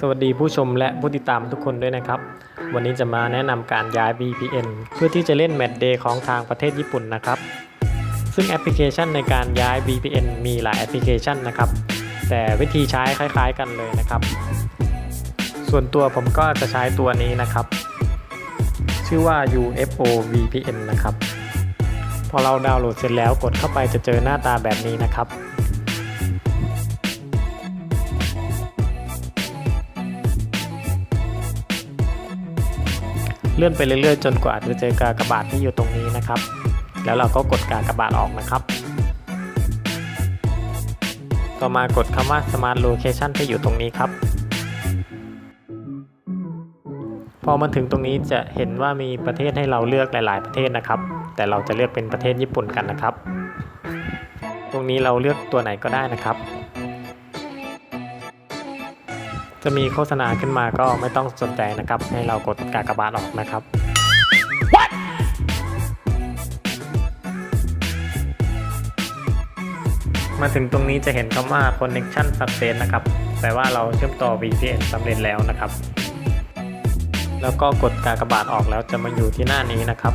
สวัสดีผู้ชมและผู้ติดตามทุกคนด้วยนะครับ วันนี้จะมาแนะนำการย้าย VPN เพื่อที่จะเล่น Match Day ของทางประเทศญี่ปุ่นนะครับ ซึ่งแอปพลิเคชันในการย้าย VPN มีหลายแอปพลิเคชันนะครับ แต่วิธีใช้คล้ายๆกันเลยนะครับ ส่วนตัวผมก็จะใช้ตัวนี้นะครับ ชื่อว่า UFO VPN นะครับ พอเราดาวน์โหลดเสร็จแล้วกดเข้าไปจะเจอหน้าตาแบบนี้นะครับ เลื่อนไปเรื่อยๆ จนกว่าจะเจอกากบาทที่อยู่ตรงนี้นะครับ แล้วเราก็กดกากบาทออกนะครับ ต่อมากดคำว่า Smart Location ที่อยู่ตรงนี้ครับ พอมาถึงตรงนี้จะเห็นว่ามีประเทศให้เราเลือกหลาย ๆ ประเทศนะครับ แต่เราจะเลือกเป็นประเทศญี่ปุ่นกันนะครับ ตรงนี้เราเลือกตัวไหนก็ได้นะครับ จะมีโฆษณาขึ้นมาก็ไม่ต้องสนใจนะครับ ให้เรากดกากบาทออกนะครับมาถึงตรงนี้จะเห็นคำว่า connection success นะครับ แปลว่าเราเชื่อมต่อ VPN สำเร็จแล้วนะครับ แล้วก็กดกากบาทออกแล้วจะมาอยู่ที่หน้านี้นะครับ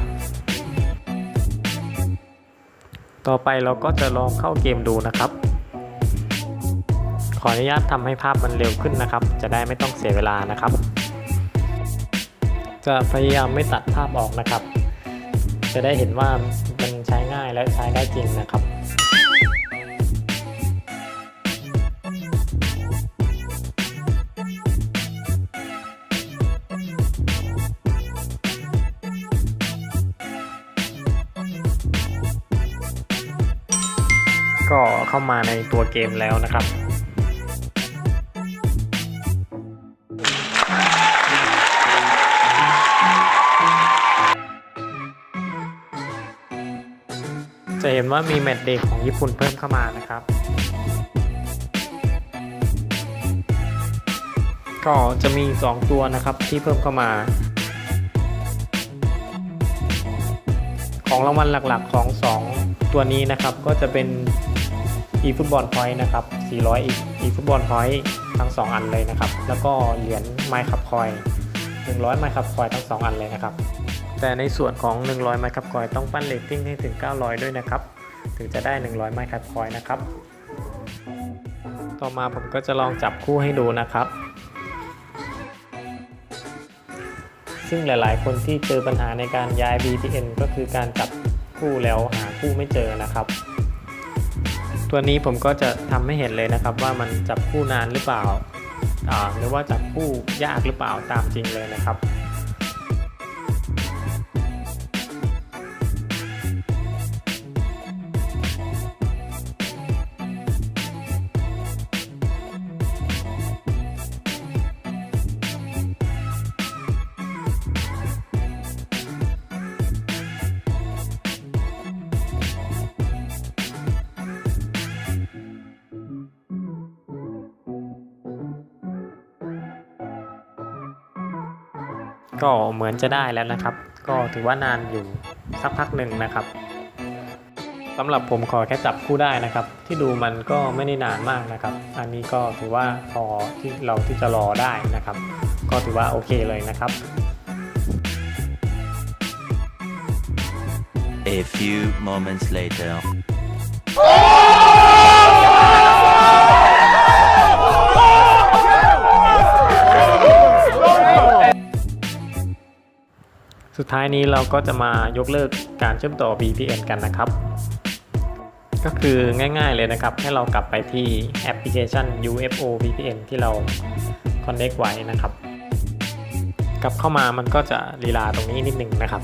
ต่อไปเราก็จะลองเข้าเกมดูนะครับ ขออนุญาตทำให้ภาพมันเร็วขึ้นนะครับ จะได้ไม่ต้องเสียเวลานะครับ จะพยายามไม่ตัดภาพออกนะครับ จะได้เห็นว่ามันใช้ง่ายและใช้ได้จริงนะครับก็เข้ามาในตัวเกมแล้วนะครับ ห็นว่ามีแมตช์เดย์ของญี่ปุ่นเพิ่มเข้ามานะครับ ก็จะมี 2 ตัวนะครับที่เพิ่มเข้ามา ของรางวัลหลักๆของ 2 ตัวนี้นะครับ ก็จะเป็น eFootball Point นะครับ 400 e- eFootball Point ทั้ง 2 อันเลยนะครับ แล้วก็เหรียญ MyCup Coin 100 MyCup Coin ทั้ง 2 อันเลยนะครับ แต่ในส่วนของ 100 MyCup Coin ต้องปั้นเรตติ้งให้ถึง 900 ด้วยนะครับ ถึงจะได้ 100 MyCup Coin นะครับ ต่อมาผมก็จะลองจับคู่ให้ดูนะครับ ซึ่งหลายๆ คนที่เจอปัญหาในการย้าย VPN ก็คือการจับคู่แล้วหาคู่ไม่เจอนะครับ ตัวนี้ผมก็จะทำให้เห็นเลยนะครับ ว่ามันจับคู่นานหรือเปล่าหรือว่าจับคู่ยากหรือเปล่าตามจริงเลยนะครับ ก็เหมือนจะได้แล้วนะครับ ก็ถือว่านานอยู่สักพักหนึ่งนะครับสำหรับผมขอแค่จับคู่ได้นะครับ ที่ดูมันก็ไม่ได้นานมากนะครับ อันนี้ก็ถือว่าพอที่เราที่จะรอได้นะครับ ก็ถือว่าโอเคเลยนะครับ A few moments later. สุดท้ายนี้เราก็จะมายกเลิกการเชื่อมต่อ VPN กันนะครับ ก็คือง่ายๆเลยนะครับ ให้เรากลับไปที่แอปพลิเคชัน UFO VPN ที่เรา Connect ไว้นะครับ กลับเข้ามามันก็จะลีลาตรงนี้นิดนึงนะครับ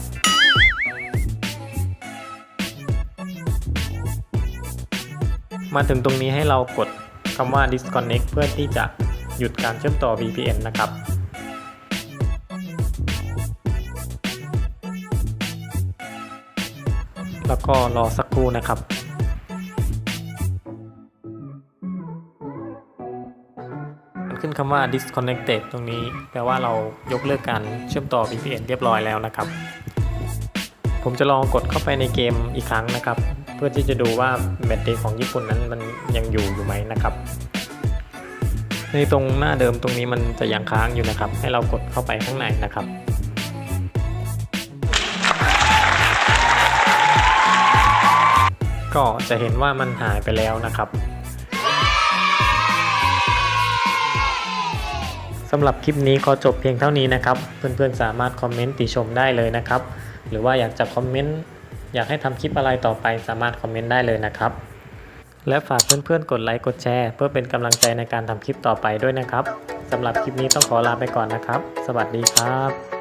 มาถึงตรงนี้ให้เรากดคำว่า disconnect เพื่อที่จะหยุดการเชื่อมต่อ VPN นะครับ แล้วก็รอสักครู่นะครับมันขึ้นคำว่า disconnected ตรงนี้แปลว่าเรายกเลิกการเชื่อมต่อ VPN เรียบร้อยแล้วนะครับ ผมจะลองกดเข้าไปในเกมอีกครั้งนะครับ เพื่อที่จะดูว่าแบตเตอรี่ของญี่ปุ่นนั้นมันยังอยู่อยู่ไหมนะครับ ในในตรงหน้าเดิมตรงนี้มันจะยังค้างอยู่นะครับ ให้เรากดเข้าไปข้างในนะครับ ก็จะเห็นว่ามันหายไปแล้วนะครับสำหรับคลิปนี้ขอจบเพียงเท่านี้นะครับ เพื่อนๆสามารถคอมเมนต์ติชมได้เลยนะครับ หรือว่าอยากจะคอมเมนต์อยากให้ทำคลิปอะไรต่อไปสามารถคอมเมนต์ได้เลยนะครับ และฝากเพื่อนๆกดไลค์กดแชร์เพื่อเป็นกำลังใจในการทำคลิปต่อไปด้วยนะครับสำหรับคลิปนี้ต้องขอลาไปก่อนนะครับ สวัสดีครับ